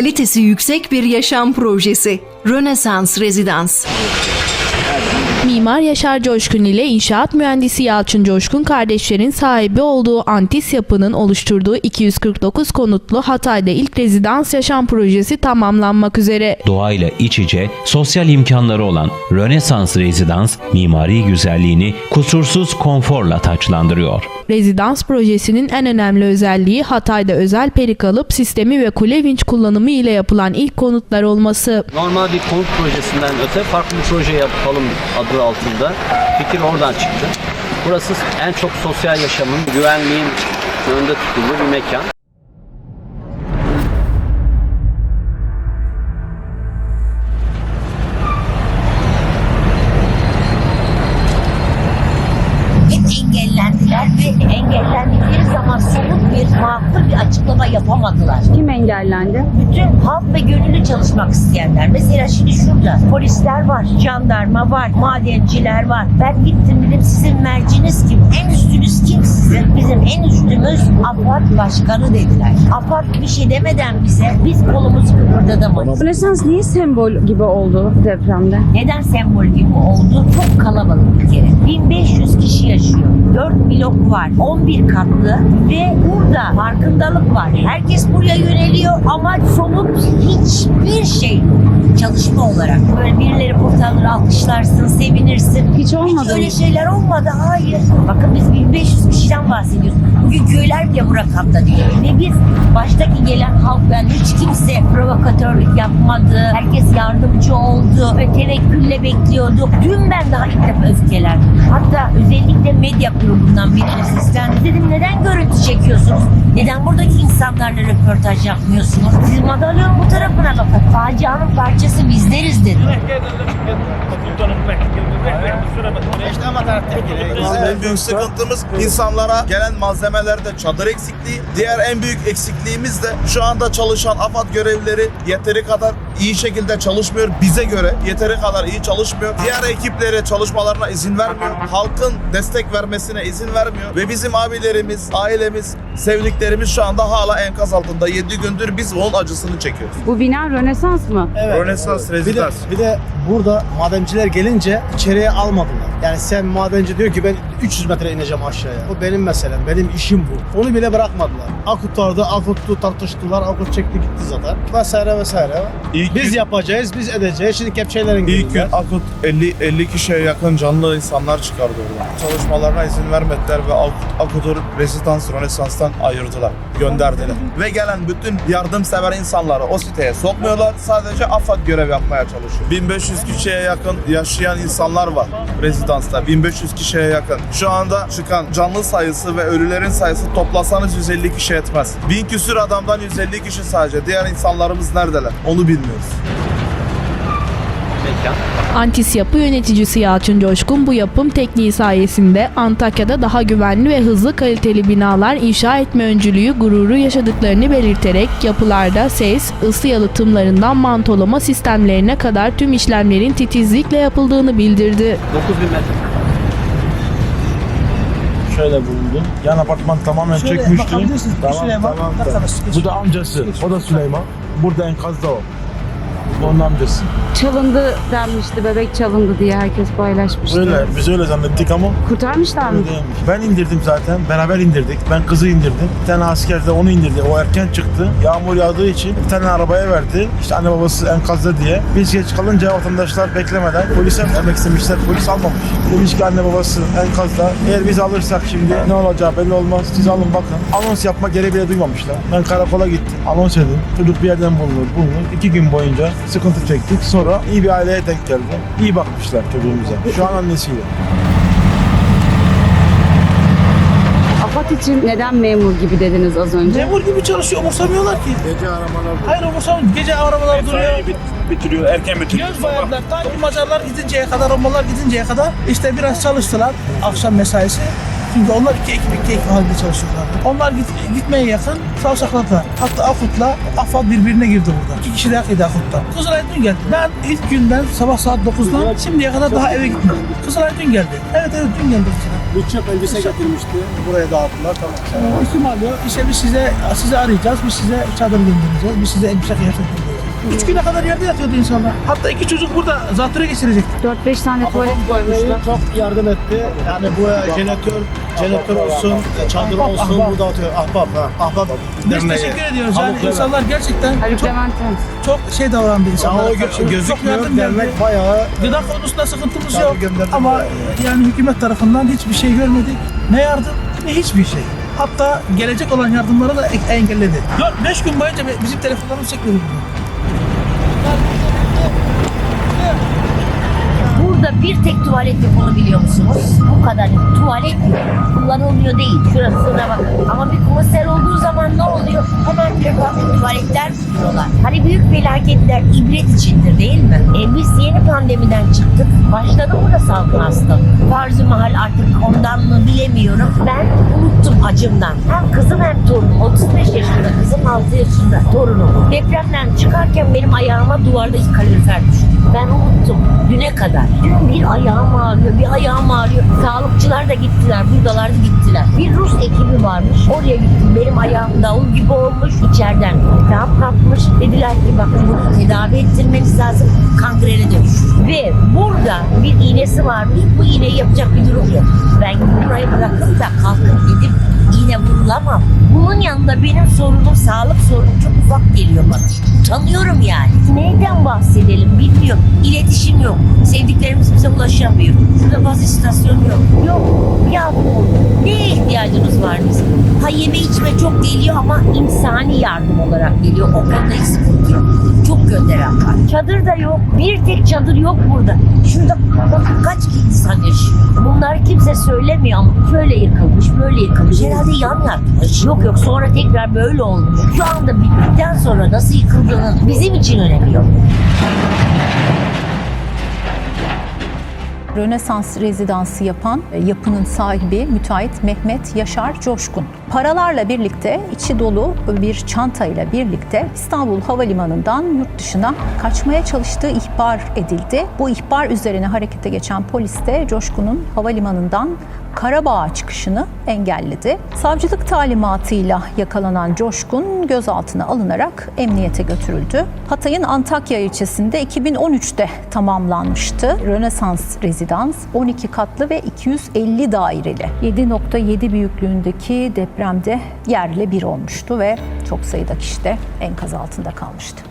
kalitesi yüksek bir yaşam projesi. Rönesans Rezidans. Mimar Yaşar Coşkun ile inşaat mühendisi Yalçın Coşkun kardeşlerin sahibi olduğu Antis Yapı'nın oluşturduğu 249 konutlu Hatay'da ilk rezidans yaşam projesi tamamlanmak üzere. Doğayla iç içe, sosyal imkanları olan Rönesans Rezidans, mimari güzelliğini kusursuz konforla taçlandırıyor. Rezidans projesinin en önemli özelliği Hatay'da özel perikalıp sistemi ve kule vinç kullanımı ile yapılan ilk konutlar olması. Normal bir konut projesinden öte farklı bir proje yapalım adı altında. Fikir oradan çıktı. Burası en çok sosyal yaşamın, güvenliğin önünde tutulduğu bir mekan. Bir makul bir açıklama yapamadılar. Kim engellendi? Bütün halk ve gönüllü çalışmak isteyenler. Mesela şimdi şurada polisler var, jandarma var, madenciler var. Ben gittim dedim sizin merciniz kim? En üstünüz kim sizin? Bizim en üstümüz AFAD başkanı dediler. AFAD bir şey demeden bize biz kolumuzu kıpırdatamayız. Rönesans niye sembol gibi oldu depremde? Neden sembol gibi oldu? Çok kalabalık bir kere. 1500 kişi yaşıyor. 4 blok var. 11 katlı ve burada farkındalık var. Herkes buraya yöneliyor ama somut hiçbir şey yok. Çalışma olarak. Böyle birileri kurtarır, alkışlarsın, sevinirsin. Hiç olmadı mı? öyle şeyler olmadı. Hayır. Bakın biz 1500 kişiden bahsediyoruz. Bugün köyler bile bu rakamda değil. Ve biz baştaki gelen halk yani hiç kimse provokatörlük yapmadı. Herkes yardımcı oldu ve tevekkülle bekliyorduk. Dün ben daha ilk defa öfkelendim. Hatta özellikle medya grubundan birine seslendim. Dedim neden görüntü çekiyorsunuz? Neden buradaki insanlarla röportaj yapmıyorsunuz? Siz madalyonun bu tarafına bakın. Facianın parçası bizleriz. Bizim en büyük sıkıntımız insanlara gelen malzemelerde çadır eksikliği. Diğer en büyük eksikliğimiz de şu anda çalışan AFAD görevlileri yeteri kadar iyi şekilde çalışmıyor. Bize göre yeteri kadar iyi çalışmıyor. Diğer ekiplere çalışmalarına izin vermiyor. Halkın destek vermesine izin vermiyor. Ve bizim abilerimiz, ailemiz, sevdiklerimiz şu anda hala enkaz altında. 7 gündür biz onun acısını çekiyoruz. Bu bina Rönesans mı? Rönesans Bir de, rezidans. bir de burada madenciler gelince içeriye almadılar. Yani sen madenci diyor ki ben 300 metre ineceğim aşağıya. O benim meselem, benim işim bu. Onu bile bırakmadılar. Akut vardı, akuttu, tartıştılar, akut çekti gitti zaten. Vesaire vesaire. İlk Biz yapacağız, biz edeceğiz. Şimdi kepçelerin İlk gün. Akut 50 50 kişiye yakın canlı insanlar çıkardı oradan. Çalışmalarına izin vermediler ve Ak- Akut'u Rezidans Rönesans'tan ayırdılar, gönderdiler. Ve gelen bütün yardımsever insanları o siteye sokmuyorlar. Sadece AFAD görev yapmaya çalışıyor. 1500 kişiye yakın yaşayan insanlar var rezidansta. 1500 kişiye yakın. Şu anda çıkan canlı sayısı ve ölülerin sayısı toplasanız 150 kişi etmez. 1000 küsür adamdan 150 kişi sadece. Diğer insanlarımız neredeler? Onu bilmiyoruz. Mekan. Antis Yapı yöneticisi Yalçın Coşkun bu yapım tekniği sayesinde Antakya'da daha güvenli ve hızlı kaliteli binalar inşa etme öncülüğü gururu yaşadıklarını belirterek yapılarda ses, ısı yalıtımlarından mantolama sistemlerine kadar tüm işlemlerin titizlikle yapıldığını bildirdi. 9000 metre. şöyle bulundu. Yan apartman tamamen çökmüştü. Tamam, tamam, tamam. Bu da amcası. O da Süleyman. Burada enkazda o. Onun amcası. Çalındı denmişti, bebek çalındı diye herkes paylaşmıştı. Öyle, biz öyle zannettik ama Kurtarmışlar mı? öyle değilmiş. Ben indirdim zaten. Beraber indirdik. Ben kızı indirdim. Bir tane asker de onu indirdi. O erken çıktı. Yağmur yağdığı için bir tane arabaya verdi. İşte anne babası enkazda diye. Biz geç kalınca vatandaşlar beklemeden polise vermek istemişler. Polis almamış. Demiş ki anne babası enkazda. Eğer biz alırsak şimdi ne olacağı belli olmaz. Siz alın bakın. Anons yapma gereği bile duymamışlar. Ben karakola gittim. Anons edin. Çocuk bir yerden bulunur. Bulunur. İki gün boyunca sıkıntı çektik. Sonra iyi bir aileye denk geldi. İyi bakmışlar çocuğumuza. Şu an annesiyle. AFAD için neden memur gibi dediniz az önce? Memur gibi çalışıyor, umursamıyorlar ki. Gece aramalar Hayır umursamıyor. Gece aramalar duruyor. bitiriyor, erken Göz bayarlar, ta ki Macarlar gidinceye kadar, Romalılar gidinceye kadar işte biraz çalıştılar akşam mesaisi. Çünkü onlar iki ekip iki ekip halinde çalışıyorlardı. Onlar git, gitmeye yakın savsakladılar. Hatta Akut'la AFAD birbirine girdi burada. İki kişi de yedi Akut'ta. Kızılay dün geldi. Ben ilk günden sabah saat 9'dan şimdiye kadar daha eve gitmedim. Kızılay dün geldi. Evet evet dün geldi Kızılay. Bütçe elbise getirmişti. Buraya dağıttılar tamam. O ihtimal yok. İşte biz size sizi arayacağız. Biz size çadır göndereceğiz. Biz size elbise kıyafet. Üç güne kadar yerde yatıyordu insanlar. Hatta iki çocuk burada zatüre geçirecekti. 4-5 tane tuvalet koymuşlar. Çok yardım etti. Yani bu jeneratör, jeneratör olsun, çadır Ahbap, olsun ahbap. bu dağıtıyor. Ahbap ha. Ahbap Biz teşekkür ediyoruz. Yani evet. insanlar gerçekten Haluk çok, çok şey davrandı Ya insanlara. o gö- Çok gözükmüyor. yardım geldi. Dernek bayağı Gıda konusunda sıkıntımız yok. Ama e, yani hükümet tarafından hiçbir şey görmedik. Ne yardım ne hiçbir şey. Hatta gelecek olan yardımları da e- engelledi. 4-5 gün boyunca bizim telefonlarımız çekmedi. Tek tuvalet yok biliyor musunuz? Bu kadar tuvalet. Kullanılmıyor değil. Şurasına bakın. Ama bir konser olduğu zaman ne oluyor? Hemen bir tuvaletler tutuyorlar. Hani büyük felaketler ibret içindir değil mi? E biz yeni pandemiden çıktık. Başladı burada salgın hastalığı. Tarzı mahal artık ondan mı bilemiyorum. Ben unuttum acımdan. Hem kızım hem torunum. 35 yaşında kızım 6 yaşında torunum. Depremden çıkarken benim ayağıma duvardaki kalorifer düştü. Ben unuttum düne kadar. Dün bir ayağım ağrıyor, bir ayağım ağrıyor. Sağlıkçılar da gittiler, buradalardı gittiler. Bir Rus ekibi varmış, oraya gittim. Benim ayağım davul gibi olmuş, içeriden iltihap kapmış. Dediler ki bakın bunu tedavi ettirmeniz lazım, kangrene dönüşür. Ve burada bir iğnesi varmış, bu iğneyi yapacak bir durum yok. Ben burayı bırakıp da kalkıp gidip iğne vurulamam. Bunun yanında benim sorunum, sağlık sorunum çok ufak geliyor bana. Utanıyorum yani. Neyden bahsedelim bilmiyorum. İletişim yok. Sevdiklerimiz bize ulaşamıyor. Şurada baz istasyonu yok. Yok. Yardım. Neye ihtiyacımız var bizim? Ha yeme içme çok geliyor ama insani yardım olarak geliyor. O konuda yok. Çok gönderen var. Çadır da yok. Bir tek çadır yok burada. Şurada bakın kaç insan yaşıyor. Bunlar kimse söylemiyor ama şöyle yıkılmış, böyle yıkılmış. Herhalde yan yatmış. Yok yok sonra tekrar böyle olmuş. Şu anda bittikten sonra nasıl yıkıldığının bizim için önemi yok. Rönesans rezidansı yapan e, yapının sahibi müteahhit Mehmet Yaşar Coşkun. Paralarla birlikte içi dolu bir çantayla birlikte İstanbul Havalimanı'ndan yurt dışına kaçmaya çalıştığı ihbar edildi. Bu ihbar üzerine harekete geçen polis de Coşkun'un havalimanından Karabağ'a çıkışını engelledi. Savcılık talimatıyla yakalanan Coşkun gözaltına alınarak emniyete götürüldü. Hatay'ın Antakya ilçesinde 2013'te tamamlanmıştı. Rönesans rezidans 12 katlı ve 250 daireli. 7.7 büyüklüğündeki depremde yerle bir olmuştu ve çok sayıda kişi de enkaz altında kalmıştı.